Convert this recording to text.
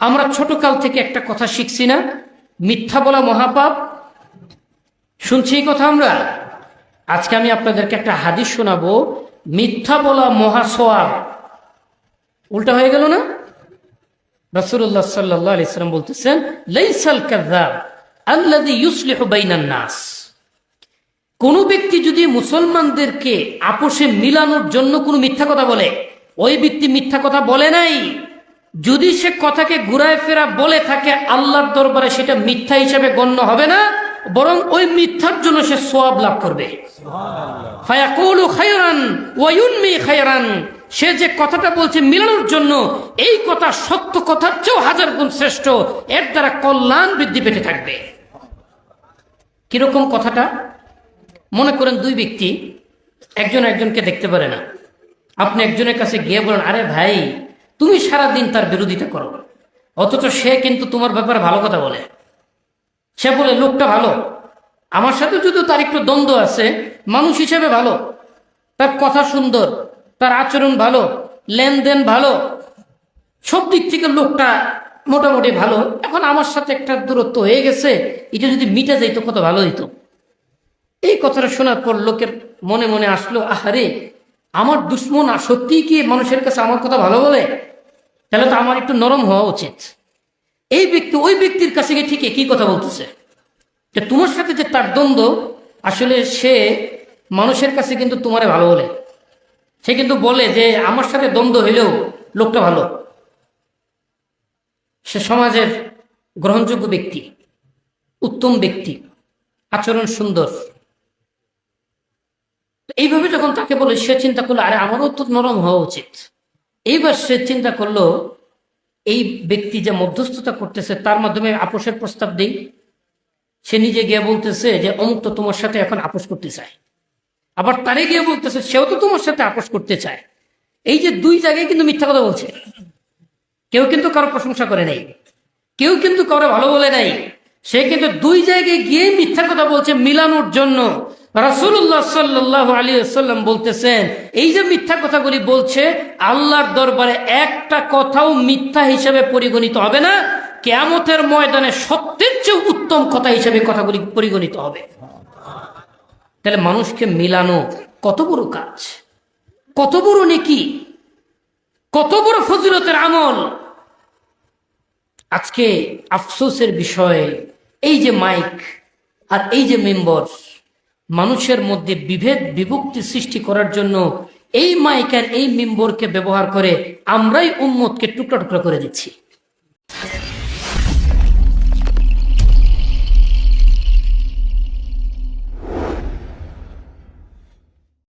আমরা ছোটকাল থেকে একটা কথা শিখছি না। মিথ্যা বলা মহাপাপ। শুনছি কথা আমরা? আজকে আমি আপনাদেরকে একটা হাদিস শোনাবো। মিথ্যা বলা মহাসোয়াব। উল্টা হয়ে গেল না? রাসূলুল্লাহ সাল্লাল্লাহু আলাইহি সাল্লাম বলতেছেন, লাইসাল কাযাব আল্লাযী ইউসলিহু বাইনান নাস। কোন ব্যক্তি যদি মুসলমানদেরকে আপোষে মিলানোর জন্য কোনো মিথ্যা কথা বলে, ওই ব্যক্তি মিথ্যা কথা বলে নাই। যদি সে কথাকে ঘুরায় ফেরা বলে থাকে আল্লাহর দরবারে সেটা মিথ্যা হিসেবে গণ্য হবে না বরং ওই মিথ্যার জন্য সে সোয়াব লাভ করবে। সে যে কথাটা বলছে মিলানোর জন্য এই কথা সত্য কথার চেয়েও হাজার গুণ শ্রেষ্ঠ। এর দ্বারা কল্যাণ বৃদ্ধি পেতে থাকবে। কীরকম কথাটা? মনে করেন দুই ব্যক্তি একজন একজনকে দেখতে পারে না। আপনি একজনের কাছে গিয়ে বলেন আরে ভাই তুমি সারা দিন তার বিরোধিতা করো। অথচ সে কিন্তু তোমার ব্যাপারে ভালো কথা বলে। সে বলে, লোকটা ভালো। আমার সাথে যদি তার একটু দ্বন্দ্ব আছে, মানুষ হিসেবে ভালো। তার কথা সুন্দর, তার আচরণ ভালো, লেনদেন ভালো। সব দিক থেকে লোকটা মোটামুটি ভালো। এখন আমার সাথে একটা দূরত্ব হয়ে গেছে, এটা যদি মিটে যাইতো কত ভালো হইতো? এই কথাটা শোনার পর লোকের মনে মনে আসলো, আহারে, আমার দুশ্মন সত্যিই কি মানুষের কাছে আমার কথা ভালো বলে? তাহলে তো আমার একটু নরম হওয়া উচিত। এই ব্যক্তি, ওই ব্যক্তির কাছে গিয়ে ঠিক একই কথা বলতেছে? যে তোমার সাথে যে তার দ্বন্দ্ব, আসলে সে মানুষের কাছে কিন্তু তোমারে ভালো বলে। সে কিন্তু বলে যে আমার সাথে দ্বন্দ্ব হইলেও লোকটা ভালো। সে সমাজের গ্রহণযোগ্য ব্যক্তি, উত্তম ব্যক্তি, আচরণ সুন্দর। এইভাবে যখন তাকে বলে, সে চিন্তা করল, আরে, আমারও তো নরম হওয়া উচিত। এইবার সে চিন্তা করল, এই ব্যক্তি যে মধ্যস্থতা করতেছে, তার মাধ্যমে আপোষের প্রস্তাব দেই। সে নিজে গিয়ে বলতেছে যে, অমুক তো তোমার সাথে এখন আপোষ করতে চায়। আবার তারে গিয়ে বলতেছে, সেও তো তোমার সাথে আপোষ করতে চায়। এই যে দুই জায়গায় কিন্তু মিথ্যা কথা বলছে। কেউ কিন্তু কারও প্রশংসা করে নাই। কেউ কিন্তু কারও ভালো বলে নাই। সে কিন্তু দুই জায়গায় গিয়ে মিথ্যা কথা বলছে মিলানোর জন্য। রাসুল্লাহ সাল্লাহ আলী সাল্লাম বলতেছেন, এই যে মিথ্যা কথাগুলি বলছে, আল্লাহর দরবারে একটা কথাও মিথ্যা হিসেবে পরিগণিত হবে না, কেয়ামতের ময়দানে সত্যের চেয়ে উত্তম কথা হিসেবে কথাগুলি পরিগণিত হবে। তাহলে মানুষকে মিলানো কত বড় কাজ, কত বড় নেকি, কত বড় ফজিলতের আমল। আজকে আফসোসের বিষয়, এই যে মাইক আর এই যে মেম্বার মানুষের মধ্যে বিভেদ, বিভক্তি সৃষ্টি করার জন্য এই মাইকার এই মেম্বরকে ব্যবহার করে আমরাই উম্মতকে টুকরা টুকরা করে দিচ্ছি।